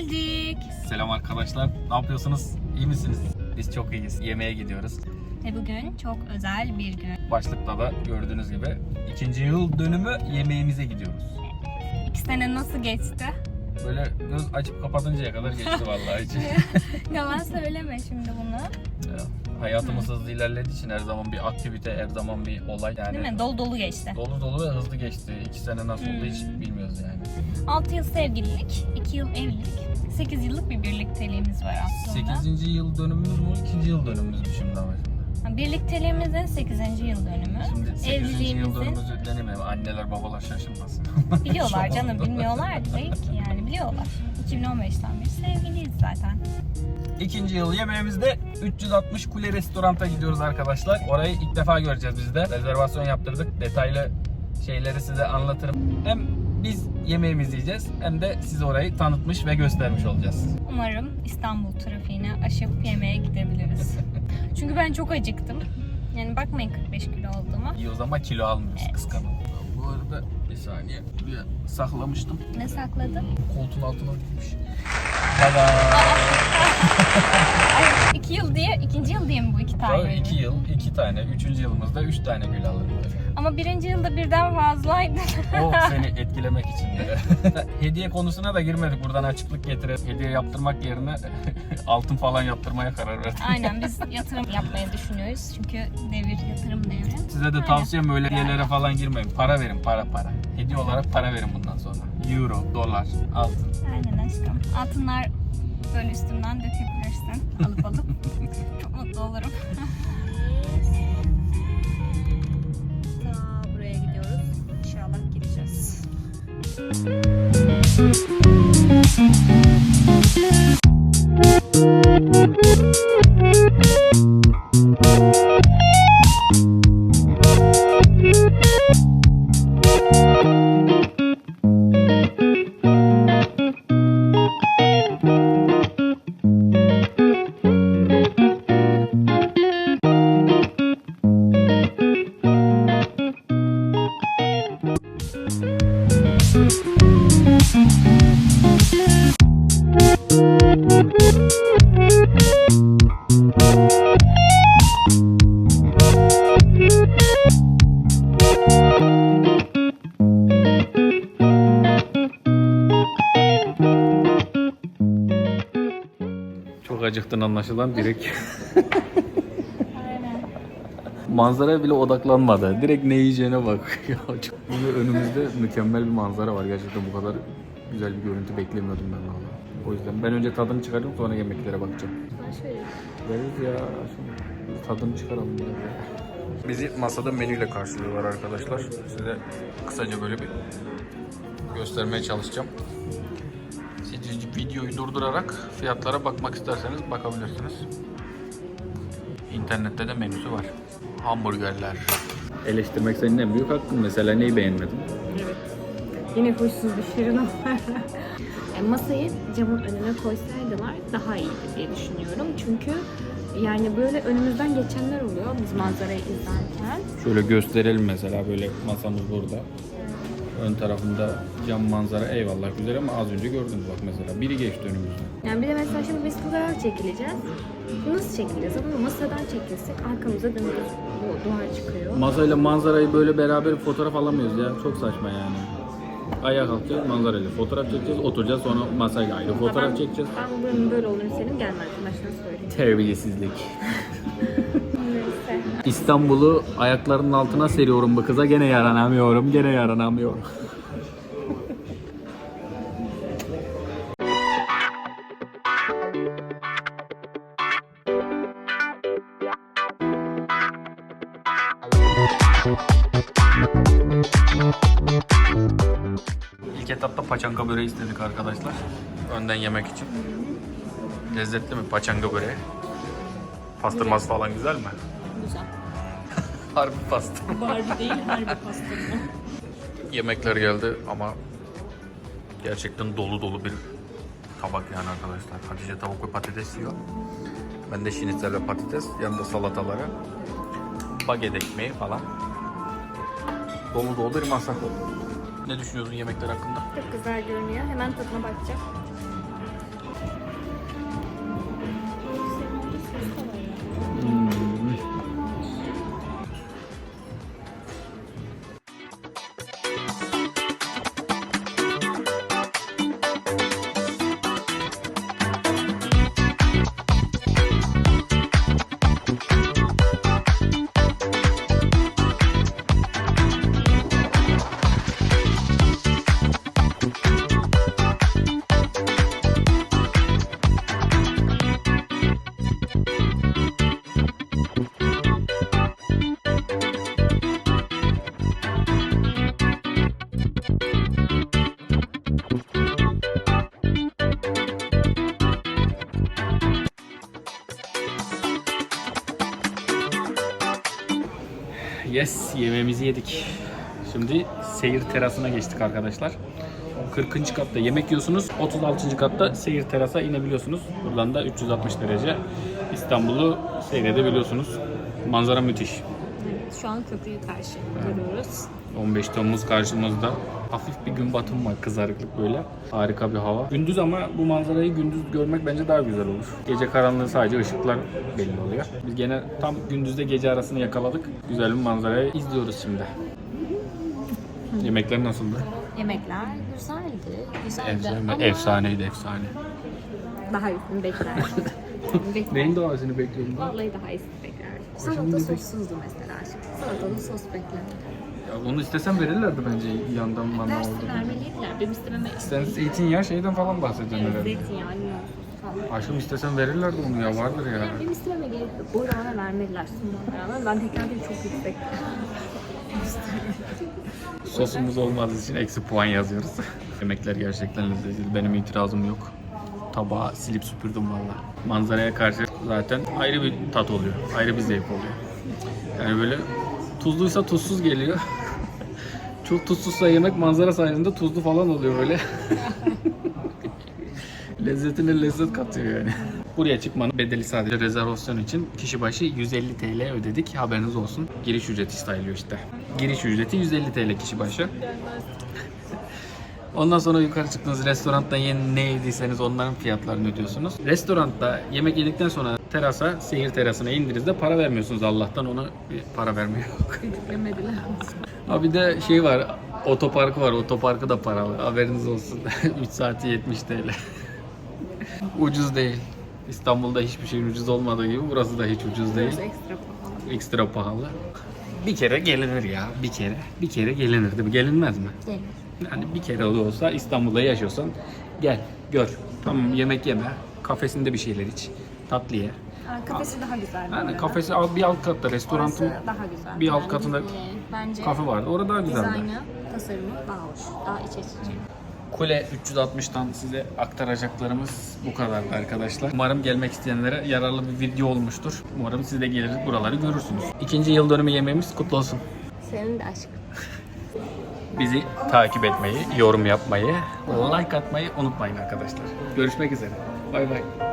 Geldik. Selam arkadaşlar. Ne yapıyorsunuz? İyi misiniz? Biz çok iyiyiz. Yemeğe gidiyoruz. Ve bugün çok özel bir gün. Başlıkta da gördüğünüz gibi ikinci yıl dönümü yemeğimize gidiyoruz. İki sene nasıl geçti? Böyle göz açıp kapatıncaya kadar geçti vallahi hiç. Yalan söyleme şimdi bunu. Ya, Hayatımız hızlı ilerlediği için her zaman bir aktivite, her zaman bir olay. Yani Değil mi? Dolu dolu geçti. Dolu dolu ve hızlı geçti. İki sene nasıl oldu hiç Hmm. Bilmiyoruz yani. 6 yıl sevgililik, 2 yıl evlilik, 8 yıllık bir birlikteliğimiz var aslında. 8. yıl dönümümüz mü, ikinci yıl dönümümüz mü şimdi ama şimdi? Ha, Birlikteliğimizin 8. yıl dönümü. Şimdi 8. yıl Evliliğimizin dönümümüzü denemeyelim. Anneler babalar şaşırmasın. biliyorlar Şu canım anda. bilmiyorlar değil ki yani biliyorlar. 2015'ten beri sevgiliyiz zaten. İkinci yıl yemeğimizde 360 Kule Restorant'a gidiyoruz arkadaşlar. Orayı ilk defa göreceğiz biz de. Rezervasyon yaptırdık. Detaylı şeyleri size anlatırım. Hem biz yemeğimizi yiyeceğiz hem de size orayı tanıtmış ve göstermiş olacağız. Umarım İstanbul trafiğine aşıp yemeğe gidebiliriz. Çünkü ben çok acıktım. Yani bakmayın 45 kilo olduğuma. İyi o zaman kilo almıyoruz Evet. kıskanın. Bu arada bir saniye buraya saklamıştım. Ne sakladım? Koltuğun altına girmiş. Tada! Ay, iki yıl diye, ikinci yıl diye mi bu iki tane? Tabii iki yıl, iki tane. Üçüncü yılımızda üç tane gül alırım böyle. Ama birinci yılda birden fazlaydı. O seni etkilemek için de. Hediye konusuna da girmedik. Buradan açıklık getirelim. Hediye yaptırmak yerine altın falan yaptırmaya karar verdik. Aynen biz yatırım yapmayı düşünüyoruz. Çünkü devir yatırım devri. Size de tavsiyem öyle hediyelere falan girmeyin. Para verin, para para. Hediye olarak para verin bundan sonra. Euro, dolar, altın. Aynen aşkım. Altınlar böyle üstümden dökebilirsin. Alıp alıp. Mutlu olurum. Daha buraya gidiyoruz. İnşallah gideceğiz. Çok acıktın anlaşılan direkt. Aynen. Manzaraya bile odaklanmadı. Direkt ne yiyeceğine bak. Ya çok- Burada önümüzde mükemmel bir manzara var. Gerçekten bu kadar güzel bir görüntü beklemiyordum ben valla. O yüzden ben önce tadını çıkarayım sonra yemeklere bakacağım. Veririz ya. Şimdi tadını çıkaralım ya. Bizi masada menüyle karşılıyorlar arkadaşlar. Size kısaca böyle bir göstermeye çalışacağım. Siz videoyu durdurarak fiyatlara bakmak isterseniz bakabilirsiniz. İnternette de menüsü var. Hamburgerler. Eleştirmek senin en büyük hakkın. Mesela neyi beğenmedin? Evet. Yine huysuz bir şirin. Yani masayı camın önüne koysaydılar daha iyiydi diye düşünüyorum. Çünkü yani böyle önümüzden geçenler oluyor biz manzarayı izlerken. Şöyle gösterelim mesela böyle masamız burada. Ön tarafında cam manzara eyvallah güzel ama az önce gördünüz bak mesela. Biri geçti önümüzden. Yani bir de mesela şimdi biz fotoğraf çekileceğiz. Nasıl çekileceğiz ama masadan çekilsek arkamıza dümdüz bu duvar çıkıyor. Masayla manzarayı böyle beraber fotoğraf alamıyoruz ya. Çok saçma yani. Ayağa kalkacağız manzarayla fotoğraf çekeceğiz. Oturacağız sonra masayla ayrı fotoğraf ben, çekeceğiz. Ben buranın böyle olduğunu senin gelmezdim baştan söyleyeyim. Terbiyesizlik. İstanbul'u ayaklarının altına seriyorum bu kıza. Gene yaranamıyorum. Gene yaranamıyorum. İlk etapta paçanga böreği istedik arkadaşlar. Önden yemek için. Lezzetli mi paçanga böreği? Pastırması falan güzel mi? Güzel. Harbi pastırma. Barbie değil harbi pastırma. Yemekler geldi ama gerçekten dolu dolu bir tabak yani arkadaşlar. Hatice tavuk ve patates yiyor. Ben de şinitzel ve patates. Yanında salataları. Baget ekmeği falan. Dolu dolu bir masa. Ne düşünüyorsun yemekler hakkında? Çok güzel görünüyor. Hemen tadına bakacağım. Yes, yemeğimizi yedik. Şimdi seyir terasına geçtik arkadaşlar. 40. katta yemek yiyorsunuz. 36. katta seyir terasa inebiliyorsunuz. Buradan da 360 derece İstanbul'u seyredebiliyorsunuz. Manzara müthiş. Şu an köprüyü karşı görüyoruz. 15 Temmuz karşımızda. Hafif bir gün batımı var, kızarıklık böyle. Harika bir hava. Gündüz ama bu manzarayı gündüz görmek bence daha güzel olur. Gece karanlığı sadece ışıklar belli oluyor. Biz gene tam gündüzde gece arasını yakaladık. Güzel bir manzarayı izliyoruz şimdi. Yemekler nasıldı? Yemekler güzeldi. Güzeldi Efsane, ama efsaneydi efsane. daha iyisini beklerdim. Neyin doğasını bekliyordun? Vallahi daha iyisini beklerdim. Salata sossuzdu mesela. Salatalı sos beklerdim. Ya onu istesem verirlerdi bence yandan Dersi oldu. vermeliydiler. Benim istememe Sen zeytinyağı şeyden falan bahsediyorsun herhalde. zeytinyağı, limon falan. Aşkım istesem verirlerdi onu ya vardır ya. Benim istememe gerek yok. Bu arada bana vermediler sunumuna rağmen. Ben beklentim çok yüksek. Sosumuz olmadığı için eksi puan yazıyoruz. Yemekler gerçekten lezzetli. Benim itirazım yok. Tabağı silip süpürdüm valla. Manzaraya karşı zaten ayrı bir tat oluyor. Ayrı bir zevk oluyor. Yani böyle tuzluysa tuzsuz geliyor. Çok tuzsuzsa yemek manzara sayesinde tuzlu falan oluyor böyle. Lezzetine lezzet katıyor yani. Buraya çıkmanın bedeli sadece rezervasyon için kişi başı 150 TL ödedik. Haberiniz olsun. Giriş ücreti sayılıyor işte. Giriş ücreti 150 TL kişi başı. Ondan sonra yukarı çıktığınız restoranda yeni ne yediyseniz onların fiyatlarını ödüyorsunuz. Restoranda yemek yedikten sonra terasa, seyir terasına indiğinizde para vermiyorsunuz Allah'tan ona bir para vermiyor. Yüklemediler. Ha bir de şey var, otoparkı var. Otoparkı da paralı. Haberiniz olsun. 3 saati 70 TL. ucuz değil. İstanbul'da hiçbir şeyin ucuz olmadığı gibi burası da hiç ucuz değil. Burası ekstra pahalı. Ekstra pahalı. Bir kere gelinir ya. Bir kere. Bir kere gelinir değil mi? Gelinmez mi? Gelir. Yani bir kere de olsa İstanbul'da yaşıyorsan gel, gör. Tamam yemek yeme. Kafesinde bir şeyler iç. Tatlı ye. Aa, kafesi daha güzel. bu Yani arada. kafesi al- bir alt katta restoranın daha güzel. bir alt katında Ee, bence kafe vardı. Orada daha güzeldi. dizaynı, tasarımı daha hoş. Daha iç açıcı. Kule 360'tan size aktaracaklarımız bu kadardı arkadaşlar. Umarım gelmek isteyenlere yararlı bir video olmuştur. Umarım siz de gelir buraları görürsünüz. İkinci yıl dönümü yemeğimiz kutlu olsun. Senin de aşkın. Bizi takip etmeyi, yorum yapmayı, like atmayı unutmayın arkadaşlar. Görüşmek üzere. Bay bay.